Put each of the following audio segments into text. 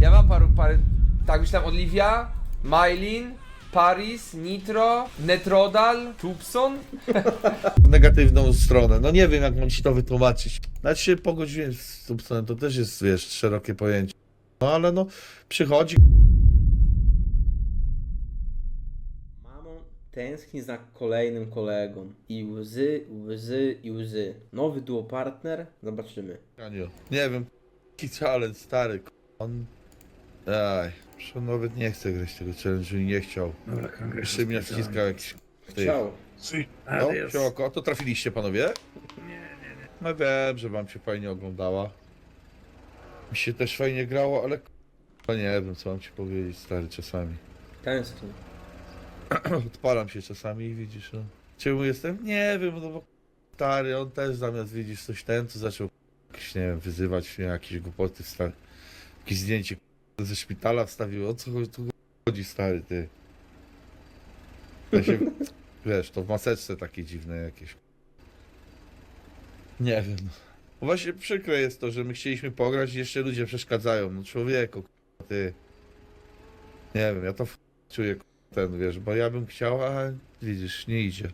Ja mam paru, parę, tak myślałem, Olivia, Mylin, Paris, Nitro, Netrodal, Tubson. negatywną stronę. No nie wiem, jak mam ci to wytłumaczyć. Nawet się pogodziłem z Tubsonem, to też jest, wiesz, szerokie pojęcie. No ale no, przychodzi, Mamo tęskni za kolejnym kolegą. I łzy, łzy i łzy. Nowy duo partner? Zobaczymy. Nie wiem, jaki challenge, stary. On... Aj, przecież on nawet nie chce grać tego challenge'u i nie chciał. Dobra, kongres. Jeszcze mnie wciskał jakiś... Ty. Chciał. No, siłoko, to trafiliście panowie? Nie, nie, nie. No wiem, że wam się fajnie oglądała. Mi się też fajnie grało, ale... k- No nie wiem, co mam ci powiedzieć, stary, czasami. Tęskni. Odpalam się czasami i widzisz, no. Czemu jestem? Nie wiem, no bo stary, on też zamiast widzisz coś ten, to zaczął jakieś, nie wiem, wyzywać mnie, jakieś głupoty wstawić. Jakieś zdjęcie ze szpitala wstawił, o co tu chodzi, stary, ty. Ja się, wiesz, to w maseczce takie dziwne jakieś. Nie wiem, no. Właśnie przykre jest to, że my chcieliśmy pograć i jeszcze ludzie przeszkadzają, no człowieku, ty. Nie wiem, ja to w- czuję, ten, wiesz, bo ja bym chciał, a widzisz, nie idzie.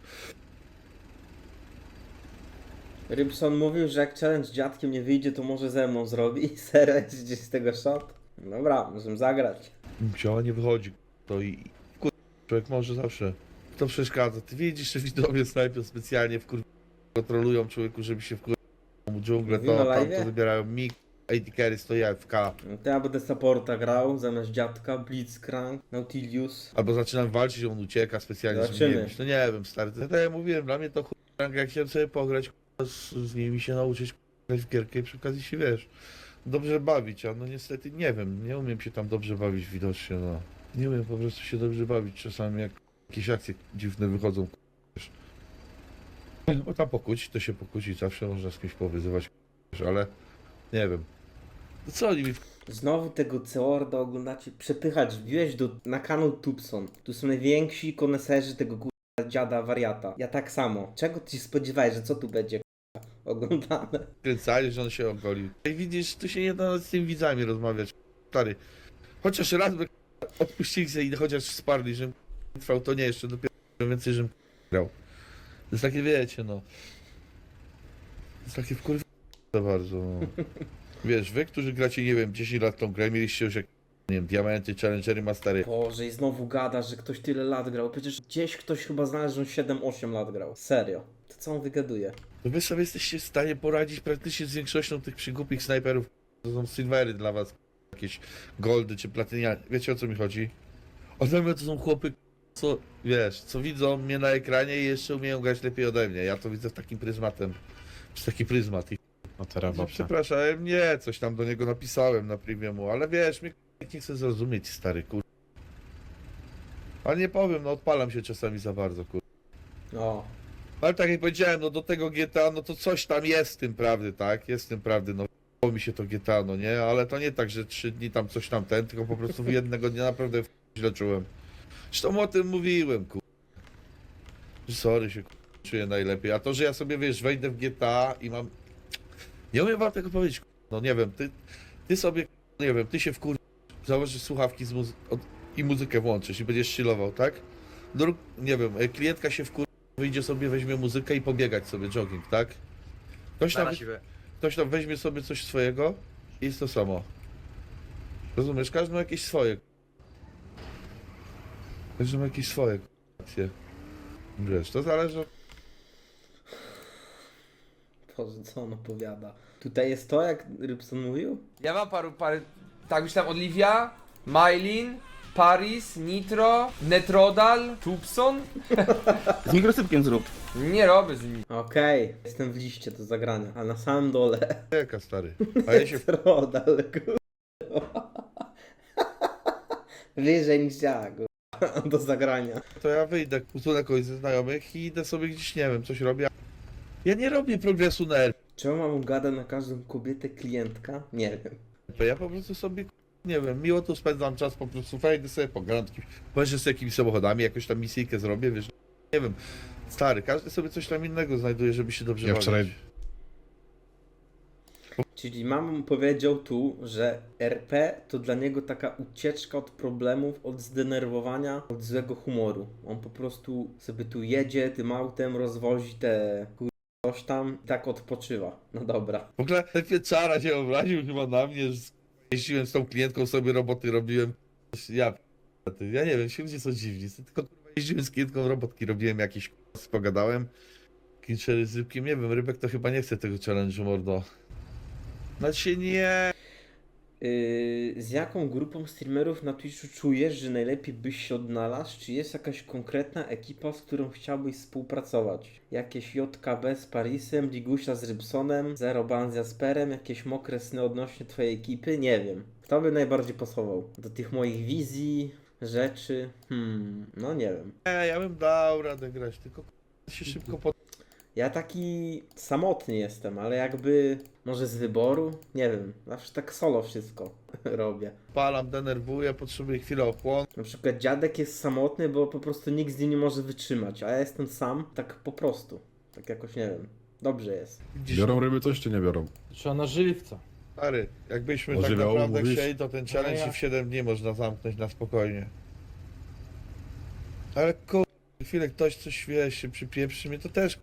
Rybson mówił, że jak challenge z dziadkiem nie wyjdzie, to może ze mną zrobi. Serio, jest gdzieś z tego shot? Dobra, możemy zagrać. Musiała nie wychodzi, to i, kur... człowiek może zawsze. To przeszkadza. Ty widzisz, że widzowie snajpią specjalnie w kur... kontrolują człowieku, żeby się w kur... dżunglę, Mówimy to tam live'ie? to wybierają mig, AD carry stoi AFK. No To ja będę supporta grał zamiast dziadka, Blitzcrank, Nautilius. Albo zaczynam walczyć, on ucieka specjalnie, żeby Zobaczymy. nie. No nie wiem, stary, to tak jak mówiłem, dla mnie to chuj, jak chciałem sobie pograć, kur- z, z nimi się nauczyć kur- grać w gierkę i przy okazji się, wiesz, dobrze bawić, a no niestety nie wiem, nie umiem się tam dobrze bawić widocznie, no. Nie umiem po prostu się dobrze bawić czasami, jak jakieś akcje dziwne wychodzą, wiesz. Bo tam pokłócić, to się pokłócić, zawsze można z kimś powyzywać, ale nie wiem. No co oni mi Znowu tego Ceorda oglądacie, przepychać, wbiłeś do, na kanał Tubson. Tu są najwięksi koneserzy tego kurwa dziada wariata. Ja tak samo. Czego ty się spodziewałeś, że co tu będzie oglądane? kręcali, że on się ogolił. I widzisz, tu się nie da z tymi widzami rozmawiać. Stary. Chociaż raz by odpuścili sobie i chociaż sparli, że trwał, to nie jeszcze dopiero więcej, żebym grał. To jest takie, wiecie, no. To jest takie wkurw... za bardzo, no. Wiesz, wy, którzy gracie, nie wiem, 10 lat tą grę, mieliście już jak, nie wiem, diamenty, challengery, mastery. Boże, i znowu gada, że ktoś tyle lat grał. Przecież gdzieś ktoś chyba znalazł, że on 7-8 lat grał. Serio. To co on wygaduje? To wy sobie jesteście w stanie poradzić praktycznie z większością tych przygłupich snajperów. To są silvery dla was, jakieś goldy czy platynia. Wiecie o co mi chodzi? Ode mnie to są chłopy, co wiesz, co widzą mnie na ekranie i jeszcze umieją grać lepiej ode mnie. Ja to widzę w takim pryzmatem. Przez taki pryzmat. I, No teraz no, babcia. przepraszam, nie, coś tam do niego napisałem na premiumu, ale wiesz, mnie nie chcę zrozumieć, stary kur... Ale nie powiem, no odpalam się czasami za bardzo, kur... O, Ale tak jak powiedziałem, no do tego GTA, no to coś tam jest tym prawdy, tak? Jest tym prawdy, no p***ło mi się to GTA, no nie? Ale to nie tak, że trzy dni tam coś tam ten, tylko po prostu jednego dnia naprawdę źle czułem. Zresztą o tym mówiłem, ku... Sorry, się czuję najlepiej. A to, że ja sobie, wiesz, wejdę w GTA i mam... Nie umiem wam tego powiedzieć, ku... No nie wiem, ty, ty sobie, nie wiem, ty się w kur... Założysz słuchawki z muzy... od... i muzykę włączysz i będziesz chillował, tak? Drug... Nie wiem, e, klientka się w kur wyjdzie sobie, weźmie muzykę i pobiegać sobie jogging, tak? Ktoś tam, ktoś tam weźmie sobie coś swojego i jest to samo. Rozumiesz? Każdy ma jakieś swoje. Każdy ma jakieś swoje akcje. Wiesz, to zależy od... Boże, co on opowiada? Tutaj jest to, jak Rybson mówił? Ja mam paru, parę, tak myślałem, Olivia, Mylin, Paris, Nitro, Netrodal, Tubson. Z mikrosypkiem zrób. Nie robię z nimi. Okej, jestem w liście do zagrania, a na samym dole Jaka stary. A ja się kurwa. Wyżej niż ja, kurwa, do zagrania. to ja wyjdę, usunę kogoś ze znajomych i idę sobie gdzieś, nie wiem, coś robię. Ja nie robię progresu na RP. Czemu mam gada na każdą kobietę klientka? Nie wiem. Ja po prostu sobie, nie wiem, miło tu spędzam czas, po prostu wejdę sobie po grantki, pojeżdżę z jakimiś samochodami, jakoś tam misyjkę zrobię, wiesz, nie wiem, stary, każdy sobie coś tam innego znajduje, żeby się dobrze Ja bawić. wczoraj- Czyli mam powiedział tu, że RP to dla niego taka ucieczka od problemów, od zdenerwowania, od złego humoru. On po prostu sobie tu jedzie tym autem, rozwozi te kur... coś tam i tak odpoczywa. No dobra. W ogóle ten pieczara się obraził chyba na mnie, że jeździłem z tą klientką, sobie roboty robiłem. Ja, ja nie wiem, ci ludzie są dziwni. Tylko kurwa, jeździłem z klientką, robotki robiłem jakieś k***a, pogadałem. Kinchery z rybkiem, nie wiem, rybek to chyba nie chce tego challenge'u, mordo. Znaczy nie, z jaką grupą streamerów na Twitchu czujesz, że najlepiej byś się odnalazł? Czy jest jakaś konkretna ekipa, z którą chciałbyś współpracować? Jakieś JKB z Parisem, Ligusia z Rybsonem, Zero Ban z Jasperem, jakieś mokre sny odnośnie twojej ekipy? Nie wiem. Kto by najbardziej pasował? Do tych moich wizji, rzeczy? Hmm, no nie wiem. nie, ja bym dał radę grać, tylko się szybko Ja taki samotny jestem, ale jakby może z wyboru? Nie wiem. Zawsze tak solo wszystko robię. podpalam, denerwuję, potrzebuję chwilę ochłonu. Na przykład dziadek jest samotny, bo po prostu nikt z nim nie może wytrzymać, a ja jestem sam, tak po prostu. Tak jakoś nie wiem. Dobrze jest. Gdzieś Biorą ryby coś czy nie biorą? Trzeba na żywca. Stary, jakbyśmy tak naprawdę mówisz? chcieli, to ten challenge No ja- w 7 dni można zamknąć na spokojnie. Ale kur... chwilę ktoś coś wie, się przypieprzy mnie, to też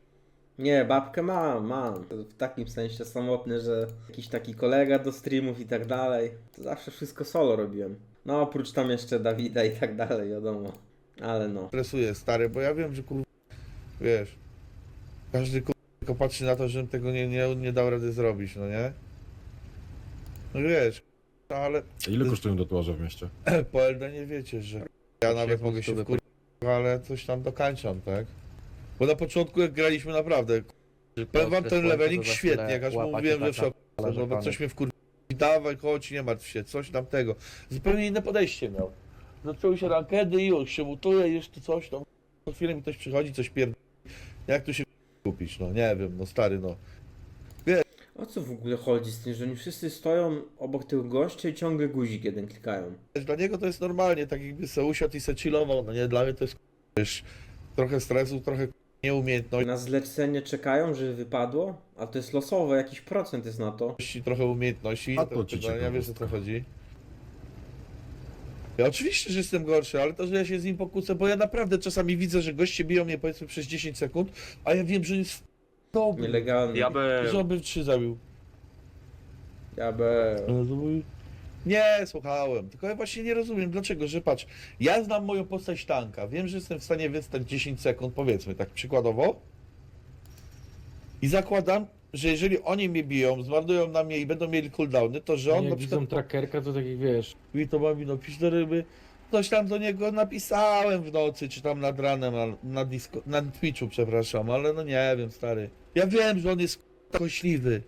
Nie, babkę mam, mam. W takim sensie samotny, że jakiś taki kolega do streamów i tak dalej. To zawsze wszystko solo robiłem. No oprócz tam jeszcze Dawida i tak dalej, wiadomo. Ale no. stresuje, stary, bo ja wiem, że kur... wiesz, każdy kur... tylko patrzy na to, żebym tego nie, nie, nie dał rady zrobić, no nie? No wiesz, no ale Ile kosztują tatuaże w mieście? po LD nie wiecie, że ja nawet mogę się wkur... ale coś tam dokańczam, tak? Bo na początku jak graliśmy naprawdę, powiem wam ten leveling świetnie, jak aż mu mówiłem, że wszak... No bo coś mnie wkur... dawaj, chodź, nie martw się, coś tamtego. Zupełnie inne podejście miał. Zaczęły się rankedy i już się mutuje, jeszcze coś tam. Co chwilę mi ktoś przychodzi, coś pierd... Jak tu się kupić, no nie wiem, no stary, no. O co w ogóle chodzi z tym, że oni wszyscy stoją obok tego gościa i ciągle guzik jeden klikają? Wiesz, Dla niego to jest normalnie, tak jakby se usiadł i se chillował, no nie, dla mnie to jest wiesz, trochę stresu, trochę nieumiejętności, Na zlecenie czekają, że wypadło? A to jest losowe, jakiś procent jest na to. trochę umiejętności, A to to, ci to, ja wiesz o co chodzi. Ja oczywiście, że jestem gorszy, ale to, że ja się z nim pokłócę, bo ja naprawdę czasami widzę, że goście biją mnie powiedzmy przez 10 sekund, a ja wiem, że jest dobry, Nielegalny. Ja by... że on by trzy zabił. Ja be... Ale to mój- Nie, słuchałem, tylko ja właśnie nie rozumiem dlaczego, że patrz, ja znam moją postać tanka, wiem, że jestem w stanie wystać 10 sekund, powiedzmy tak przykładowo i zakładam, że jeżeli oni mnie biją, zmarnują na mnie i będą mieli cooldowny, to że on Jak na widzą przykład trackerka, to tak jak wiesz. mówi to mam no pisz do ryby, coś tam do niego napisałem w nocy, czy tam nad ranem, na, na, disco, na Twitchu, przepraszam, ale no nie wiem, stary. Ja wiem, że on jest kośliwy,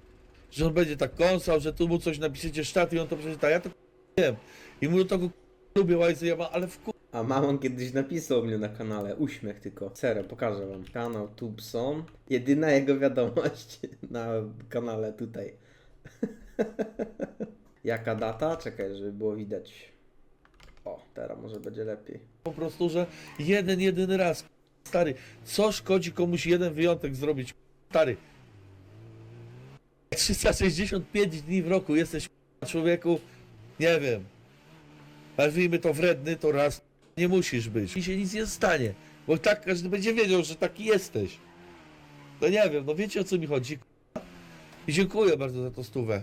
że on będzie tak kąsał, że tu mu coś napiszecie sztat i on to przeczyta, ja to wiem. I mu to go lubię, łajzy, ja mam, ale w A mamon kiedyś napisał mnie na kanale, uśmiech tylko. Serio, pokażę wam. Kanał Tubson. Jedyna jego wiadomość na kanale tutaj. Jaka data? Czekaj, żeby było widać. O, teraz może będzie lepiej. po prostu, że jeden, jedyny raz, stary, co szkodzi komuś jeden wyjątek zrobić, stary. 365 dni w roku jesteś człowieku, nie wiem, nazwijmy to wredny, to raz nie musisz być i się nic nie stanie, bo tak każdy będzie wiedział, że taki jesteś. No nie wiem, no wiecie o co mi chodzi. I dziękuję bardzo za to stówę.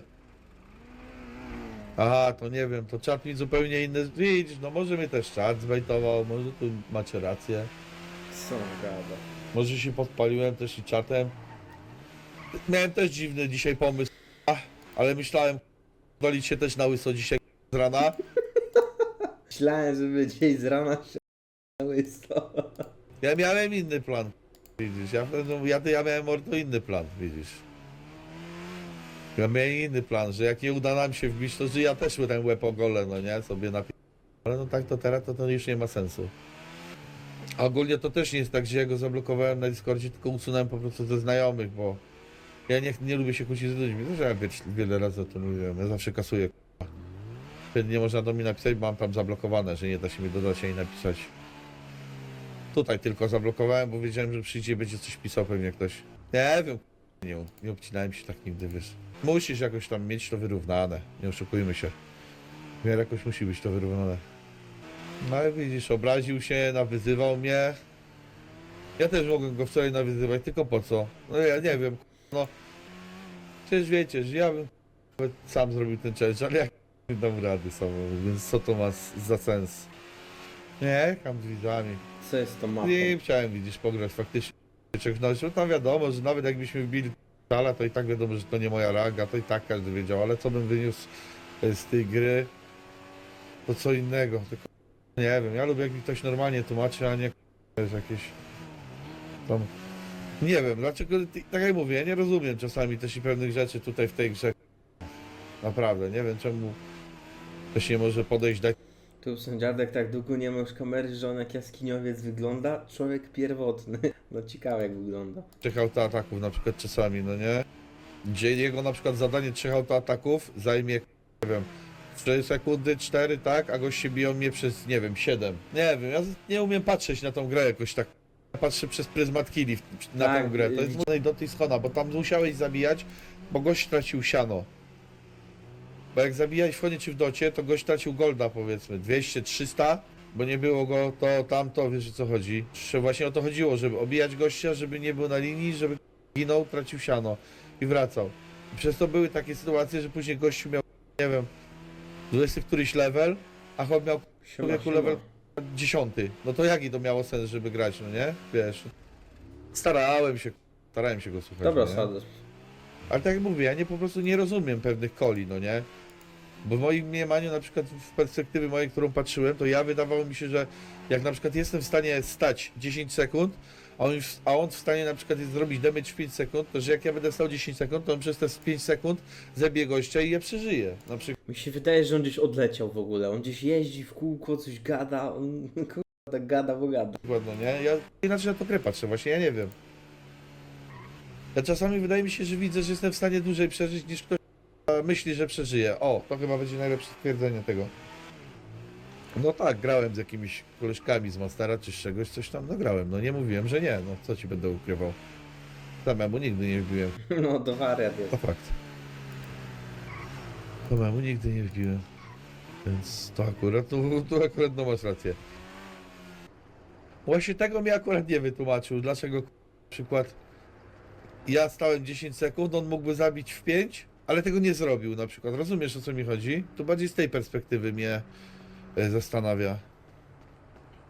Aha, to nie wiem, to czat mi zupełnie inny. Widzisz, no może mnie też czat zbejtował, może tu macie rację. Co on gada? Może się podpaliłem też i czatem. Miałem też dziwny dzisiaj pomysł, ale myślałem dolić się też na łyso dzisiaj z rana. Myślałem, że będzie z rana się łyso. Ja miałem inny plan, widzisz, ja, no, ja, ja miałem mordo inny plan, widzisz. Ja miałem inny plan, że jak nie uda nam się wbić, to że ja też ten łeb ogolę, no nie, sobie napi... Ale no tak to teraz to, to już nie ma sensu. A ogólnie to też nie jest tak, że ja go zablokowałem na Discordzie, tylko usunąłem po prostu ze znajomych, bo ja nie, nie lubię się kłócić z ludźmi. Zresztą ja wiele razy o tym mówiłem, ja zawsze kasuję. Wtedy nie można do mnie napisać, bo mam tam zablokowane, że nie da się mi dodać ani napisać. Tutaj tylko zablokowałem, bo wiedziałem, że przyjdzie i będzie coś pisał pewnie ktoś. Nie wiem. nie, nie obcinałem się tak nigdy, wiesz. Musisz jakoś tam mieć to wyrównane, nie oszukujmy się. W miarę jakoś musi być to wyrównane. No ale widzisz, obraził się, nawyzywał mnie. Ja też mogłem go wczoraj nawyzywać, tylko po co? No ja nie wiem, no. Przecież wiecie, że ja bym nawet sam zrobił ten challenge, ale jak nie dam rady samemu, więc co to ma za sens? Nie, tam z widzami. Co jest to mapą? Nie chciałem, widzisz, pograć faktycznie. No tam wiadomo, że nawet jakbyśmy wbili tala, to i tak wiadomo, że to nie moja ranga, to i tak każdy wiedział, ale co bym wyniósł e, z tej gry, to co innego. Tylko nie wiem, ja lubię jak mi ktoś normalnie tłumaczy, a nie jakieś tam... Nie wiem, dlaczego, tak jak mówię, ja nie rozumiem czasami też i pewnych rzeczy tutaj w tej grze. Naprawdę, nie wiem czemu ktoś nie może podejść, dać Tu są dziadek tak długo nie ma już kamery, że on jak jaskiniowiec wygląda. Człowiek pierwotny. No ciekawe jak wygląda. trzech autoataków na przykład czasami, no nie? Gdzie jego na przykład zadanie trzech autoataków zajmie, nie wiem, 3 sekundy, 4, tak? A goście biją mnie przez, nie wiem, 7. Nie wiem, ja nie umiem patrzeć na tą grę jakoś tak. Ja patrzę przez pryzmat killi w- na Tak, tę grę. To jest mocnej do tej schona, bo tam musiałeś zabijać, bo gość tracił siano. Bo jak zabijałeś w chonie czy w docie, to gość tracił golda powiedzmy, 200, 300, bo nie było go to, tamto, wiesz o co chodzi. Że właśnie o to chodziło, żeby obijać gościa, żeby nie był na linii, żeby ginął, tracił siano i wracał. I przez to były takie sytuacje, że później gościu miał, nie wiem, 20 któryś level, a chłop miał siema. level 10. No to jaki to miało sens, żeby grać, no nie? Wiesz. Starałem się, starałem się go słuchać. Dobra, no nie? Ale tak jak mówię, ja nie po prostu nie rozumiem pewnych koli, no nie? Bo w moim mniemaniu, na przykład w perspektywy mojej, którą patrzyłem, to ja wydawało mi się, że jak na przykład jestem w stanie stać 10 sekund, a on, już- a on w stanie na przykład zrobić damage w 5 sekund, to że jak ja będę stał 10 sekund, to on przez te 5 sekund zabije gościa i ja przeżyję. Na przykład Mi się wydaje, że on gdzieś odleciał w ogóle. On gdzieś jeździ w kółko, coś gada. On kurwa tak gada, bo gada. no nie? Ja inaczej na to grę patrzę, właśnie ja nie wiem. Ja czasami wydaje mi się, że widzę, że jestem w stanie dłużej przeżyć niż ktoś myśli, że przeżyje. O, to chyba będzie najlepsze stwierdzenie tego. No tak, grałem z jakimiś koleżkami z Mastera czy z czegoś, coś tam nagrałem. No nie mówiłem, że nie, no co ci będę ukrywał. Samemu nigdy nie wbiłem, No to wariat jest. to fakt. Samemu nigdy nie wbiłem. Więc to akurat, tu, tu akurat no masz rację. Właśnie tego mi akurat nie wytłumaczył, dlaczego przykład ja stałem 10 sekund, on mógłby zabić w 5, ale tego nie zrobił na przykład. Rozumiesz o co mi chodzi? To bardziej z tej perspektywy mnie zastanawia.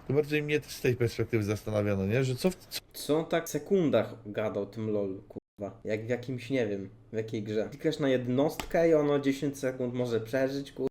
To bardziej mnie z tej perspektywy zastanawia, no nie? Że co, w- co Co on tak w sekundach gadał tym lol, kurwa? Jak w jakimś, nie wiem, w jakiej grze. Klikasz na jednostkę i ono 10 sekund może przeżyć, kurwa.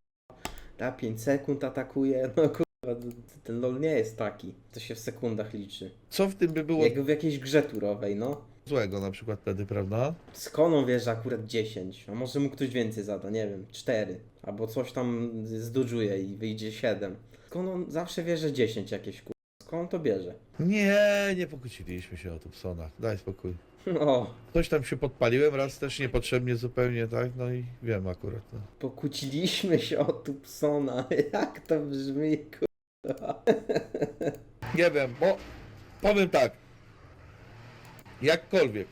Ta 5 sekund atakuje, no kurwa, ten lol nie jest taki. To się w sekundach liczy. co w tym by było Jak w jakiejś grze turowej, no. złego na przykład wtedy, prawda? Skąd on wie, że akurat 10? A może mu ktoś więcej zada, nie wiem, 4. Albo coś tam zdudżuje i wyjdzie 7. Skąd on zawsze wie, że 10 jakieś kurwa? Skąd on to bierze? Nie, nie pokłóciliśmy się o Tupsonach. Daj spokój. O, Coś tam się podpaliłem, raz też niepotrzebnie zupełnie, tak? No i wiem akurat. No. pokłóciliśmy się o Tupsona. Jak to brzmi, kurwa? Nie wiem, bo powiem tak. Jakkolwiek.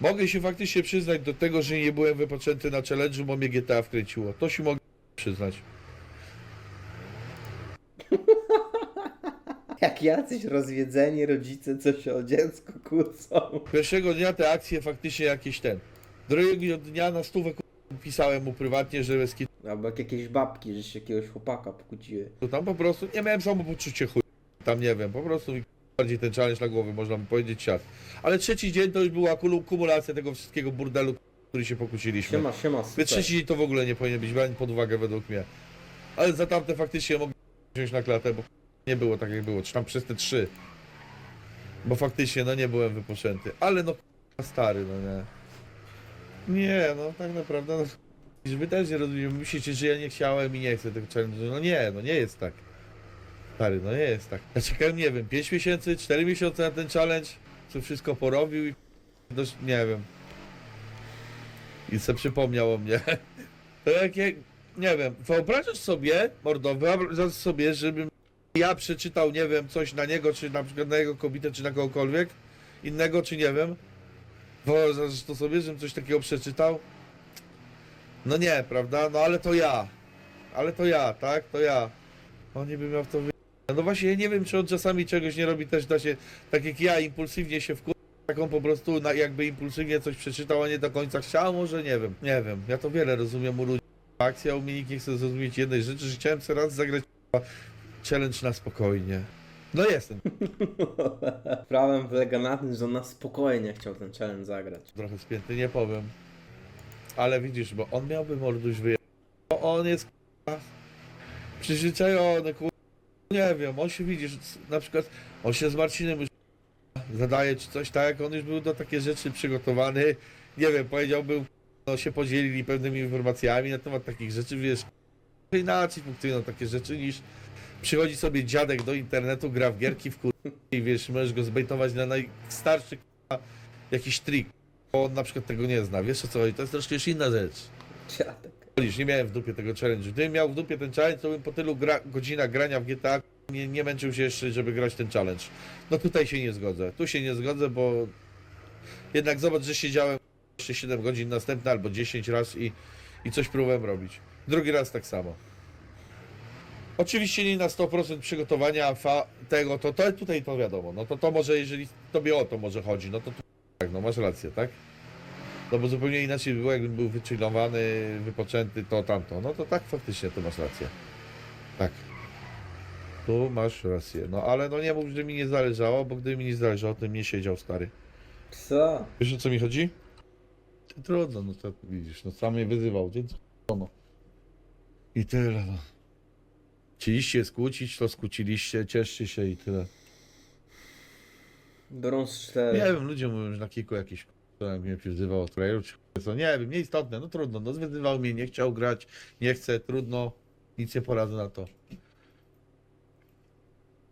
Mogę się faktycznie przyznać do tego, że nie byłem wypoczęty na challenge'u, bo mnie GTA wkręciło. To się mogę przyznać. Jak jacyś rozwiedzeni rodzice, co się o dziecko kłócą. Pierwszego dnia te akcje faktycznie jakieś ten. Drugiego dnia na stówę ku- pisałem mu prywatnie, że bez Albo jak jakieś babki, że się jakiegoś chłopaka pokłóciły. tam po prostu nie miałem samopoczucie chuj. Tam nie wiem, po prostu mi bardziej ten challenge na głowy, można by powiedzieć siat. Ale trzeci dzień to już była kumulacja tego wszystkiego burdelu, który się pokłóciliśmy. Siema, siema, super. Więc trzeci dzień to w ogóle nie powinien być brany pod uwagę według mnie. Ale za tamte faktycznie mogę wziąć na klatę, bo nie było tak jak było, czy tam przez te trzy. Bo faktycznie no nie byłem wypoczęty. Ale no stary, no nie. Nie, no tak naprawdę no. Wy też nie rozumiecie, myślicie, że ja nie chciałem i nie chcę tego challenge. No nie, no nie jest tak. Stary, no nie jest tak. Ja czekałem, nie wiem, 5 miesięcy, 4 miesiące na ten challenge, co wszystko porobił i nie wiem. I se przypomniał o mnie. To jak, jak nie wiem, wyobrażasz sobie, mordo, wyobrażasz sobie, żebym ja przeczytał, nie wiem, coś na niego, czy na przykład na jego kobietę, czy na kogokolwiek innego, czy nie wiem. Wyobrażasz to sobie, żebym coś takiego przeczytał? No nie, prawda? No ale to ja. Ale to ja, tak? To ja. Oni by miał w to wy... No właśnie, ja nie wiem, czy on czasami czegoś nie robi też da się, tak jak ja, impulsywnie się wkur... Taką po prostu, na, jakby impulsywnie coś przeczytał, a nie do końca chciał, może nie wiem. Nie wiem, ja to wiele rozumiem u ludzi. Akcja u mnie nikt nie chce zrozumieć jednej rzeczy, że chciałem sobie raz zagrać challenge na spokojnie. No jestem Prawem wylega na tym, że on na spokojnie chciał ten challenge zagrać. trochę spięty, nie powiem. Ale widzisz, bo on miałby morduś wyjechać. On jest k***a, przyzwyczajony, kur... Nie wiem, on się widzisz, na przykład on się z Marcinem już zadaje czy coś tak, on już był do takie rzeczy przygotowany. Nie wiem, powiedziałbym, no się podzielili pewnymi informacjami na temat takich rzeczy, wiesz, inaczej funkcjonują takie rzeczy niż przychodzi sobie dziadek do internetu, gra w gierki w kur... i wiesz, możesz go zbejtować na najstarszy k***a, jakiś trik. Bo on na przykład tego nie zna, wiesz o co chodzi, to jest troszkę już inna rzecz. Dziadek. Nie miałem w dupie tego challenge. Gdybym miał w dupie ten challenge, to bym po tylu gra, godzinach grania w GTA nie, nie męczył się jeszcze, żeby grać ten challenge. No tutaj się nie zgodzę. Tu się nie zgodzę, bo jednak zobacz, że siedziałem jeszcze 7 godzin następne albo 10 raz i, i coś próbowałem robić. Drugi raz tak samo. Oczywiście nie na 100% przygotowania tego, to, to tutaj to wiadomo. No to to może, jeżeli tobie o to może chodzi, no to tu, tak, no masz rację, tak? No bo zupełnie inaczej by było, jakbym był wychillowany, wypoczęty, to tamto. No to tak, faktycznie, to masz rację. Tak. Tu masz rację. No ale no nie mów, że mi nie zależało, bo gdyby mi nie zależało, to nie siedział, stary. Co? Wiesz o co mi chodzi? To trudno, no to widzisz, no sam mnie wyzywał, więc no. I tyle, no. Chcieliście się skłócić, to skłóciliście, cieszcie się i tyle. Biorąc cztery. Nie wiem, ludzie mówią, że na kilku jakieś to mnie wyzywał od traileru, czy co, nie wiem, nieistotne, no trudno, no wyzywał mnie, nie chciał grać, nie chce, trudno, nic nie poradzę na to.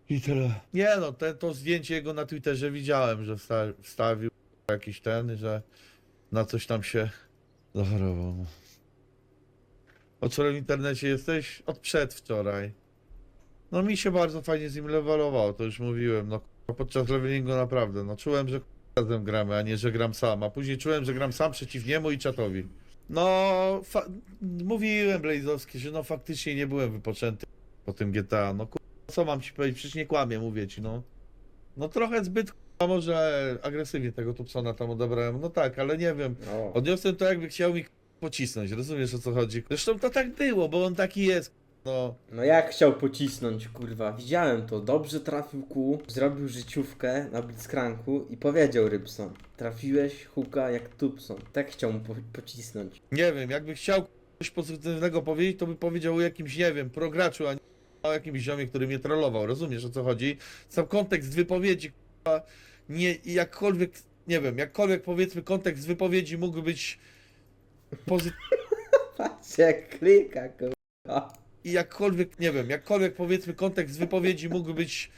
I tyle. Nie no, te, to zdjęcie jego na Twitterze widziałem, że wsta wstawił jakiś ten, że na coś tam się zachorował. no. Od wczoraj w internecie jesteś? Od przedwczoraj. No mi się bardzo fajnie z nim levelowało, to już mówiłem, no podczas levelingu naprawdę, no czułem, że razem gramy, a nie, że gram sam, a później czułem, że gram sam przeciw niemu i czatowi. No, mówiłem Blazowski, że no faktycznie nie byłem wypoczęty po tym GTA, no co mam ci powiedzieć, przecież nie kłamię, mówię ci, no. No trochę zbyt k***a, może agresywnie tego Tupsona tam odebrałem, no tak, ale nie wiem, O. Odniosłem to jakby chciał mi pocisnąć, rozumiesz o co chodzi? Zresztą to tak było, bo on taki jest, no. No jak chciał pocisnąć, kurwa. Widziałem to. Dobrze trafił kół, zrobił życiówkę na Blitzcranku i powiedział Rybson. Trafiłeś huka jak Tupson. Tak chciał mu po pocisnąć. Nie wiem, jakby chciał coś pozytywnego powiedzieć, to by powiedział o jakimś, nie wiem, prograczu, a nie o jakimś ziomie, który mnie trollował, rozumiesz o co chodzi? Sam kontekst wypowiedzi, k***a, nie, jakkolwiek, nie wiem, jakkolwiek powiedzmy kontekst wypowiedzi mógł być pozytywny, Patrz jak klika, kurwa. I jakkolwiek, nie wiem, jakkolwiek powiedzmy kontekst wypowiedzi mógł być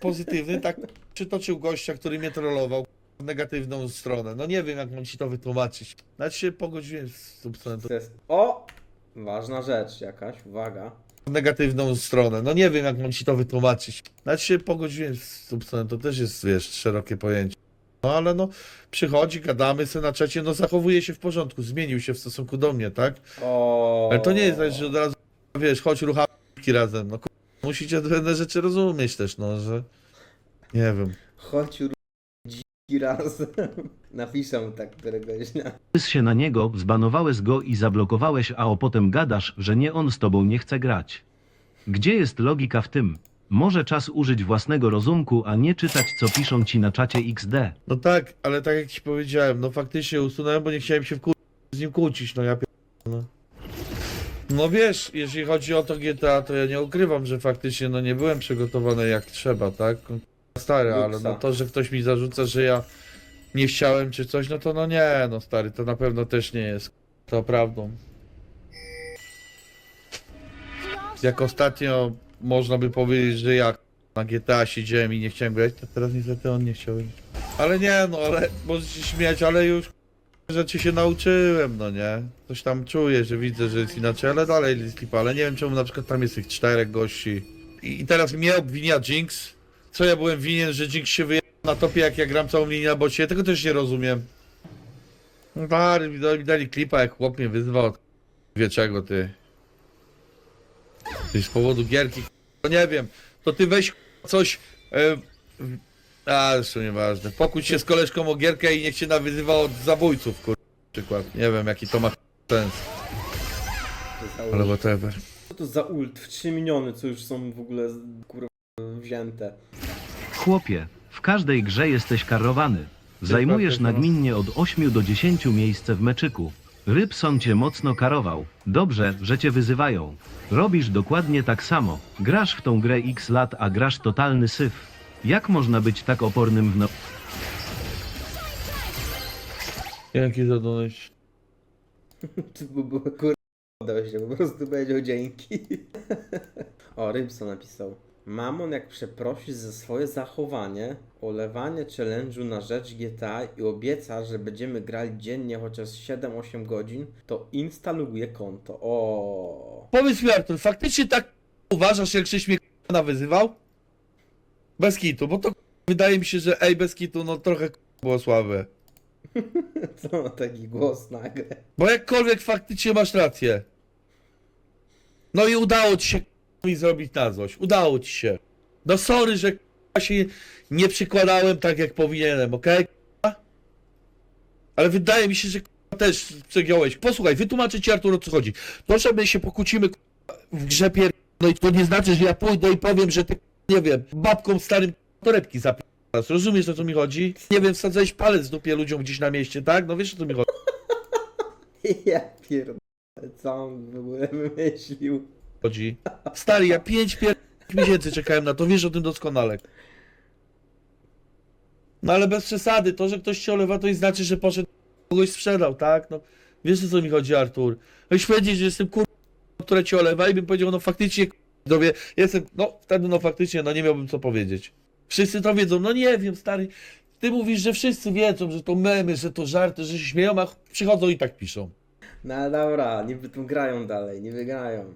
pozytywny, tak przytoczył gościa, który mnie trollował w negatywną stronę. No nie wiem, jak mam ci to wytłumaczyć. Nawet się pogodziłem z Substantem O! Ważna rzecz jakaś, uwaga. w negatywną stronę. No nie wiem, jak mam ci to wytłumaczyć. Nawet się pogodziłem z Substantem, to też jest, wiesz, szerokie pojęcie. No ale no, przychodzi, gadamy sobie na czacie, no zachowuje się w porządku, zmienił się w stosunku do mnie, tak? O. Ale to nie jest tak, że od razu, wiesz, chodź ruchamy razem, no kur- musicie pewne rzeczy rozumieć też, no, że nie wiem. Chodź ru- dziki razem. Napiszę tak któregoś dnia. Pys się na niego, zbanowałeś go i zablokowałeś, a o potem gadasz, że nie on z tobą nie chce grać. Gdzie jest logika w tym? Może czas użyć własnego rozumku, a nie czytać co piszą ci na czacie XD. No tak, ale tak jak ci powiedziałem, no faktycznie usunąłem, bo nie chciałem się wkur... z nim kłócić, no ja pier... no. No wiesz, jeśli chodzi o to GTA, to ja nie ukrywam, że faktycznie no nie byłem przygotowany jak trzeba, tak? Stary, ale no to, że ktoś mi zarzuca, że ja nie chciałem czy coś, no to no nie, no stary, to na pewno też nie jest to prawdą. Jak ostatnio można by powiedzieć, że ja na GTA siedziałem i nie chciałem grać, to teraz niestety on nie chciał. Ale nie, no ale możecie się śmiać, ale już rzeczy się nauczyłem, no nie? Coś tam czuję, że widzę, że jest inaczej, ale dalej jest lipa, ale nie wiem czemu na przykład tam jest tych czterech gości. I, i teraz mnie obwinia Jinx. Co ja byłem winien, że Jinx się wyje... na topie, jak ja gram całą linię na bocie, tego też nie rozumiem. No tak, mi mi dali klipa, jak chłop mnie wyzwał. Wie czego ty? Ty z powodu gierki, to nie wiem. To ty weź coś... W- a, zresztą nieważne. Pokłóć się z koleżką o gierkę i niech cię nawyzywa od zabójców, kur... Przykład. Nie wiem, jaki to ma sens. Ale whatever. Co to za ult w 3 miniony, co już są w ogóle kurwa wzięte. Chłopie, w każdej grze jesteś karowany. Zajmujesz nagminnie od 8 do 10 miejsce w meczyku. Rybson cię mocno karował. Dobrze, że cię wyzywają. Robisz dokładnie tak samo. Grasz w tą grę x lat, a grasz totalny syf. Jak można być tak opornym w no... Dzięki za donać. To by było kurwa się, po prostu powiedział dzięki. o, Rybson napisał. Mamon jak przeprosi za swoje zachowanie, olewanie challenge'u na rzecz GTA i obieca, że będziemy grali dziennie chociaż 7-8 godzin, to instaluje konto. O. Powiedz mi Artur, faktycznie tak uważasz, jak żeś mnie k***a nawyzywał? Bez kitu, bo to wydaje mi się, że ej, bez kitu, no trochę było słabe. Co ma taki głos nagle? Bo jakkolwiek faktycznie masz rację. No i udało ci się mi zrobić na złość. Udało ci się. No sorry, że się nie przykładałem tak jak powinienem, okej? k***a? Ale wydaje mi się, że też przegiąłeś. Posłuchaj, wytłumaczę ci Artur o co chodzi. To, że my się pokłócimy w grze pier... No i to nie znaczy, że ja pójdę i powiem, że ty, nie wiem, babką starym torebki zapierasz. Rozumiesz o co mi chodzi? Nie wiem, wsadzałeś palec w dupie ludziom gdzieś na mieście, tak? No wiesz o co mi chodzi. Ja pierdolę, co on w ogóle wymyślił? chodzi. Stary, ja 5 pier... miesięcy czekałem na to, wiesz o tym doskonale. No ale bez przesady, to, że ktoś cię olewa, to nie znaczy, że poszedł kogoś sprzedał, tak? No, wiesz o co mi chodzi, Artur? Byś powiedzieć, że jestem kur... które cię olewa i bym powiedział, no faktycznie, dowie, jestem, no wtedy no faktycznie, no nie miałbym co powiedzieć. Wszyscy to wiedzą, no nie wiem, stary. Ty mówisz, że wszyscy wiedzą, że to memy, że to żarty, że się śmieją, a przychodzą i tak piszą. No dobra, niby tu grają dalej, nie wygrają.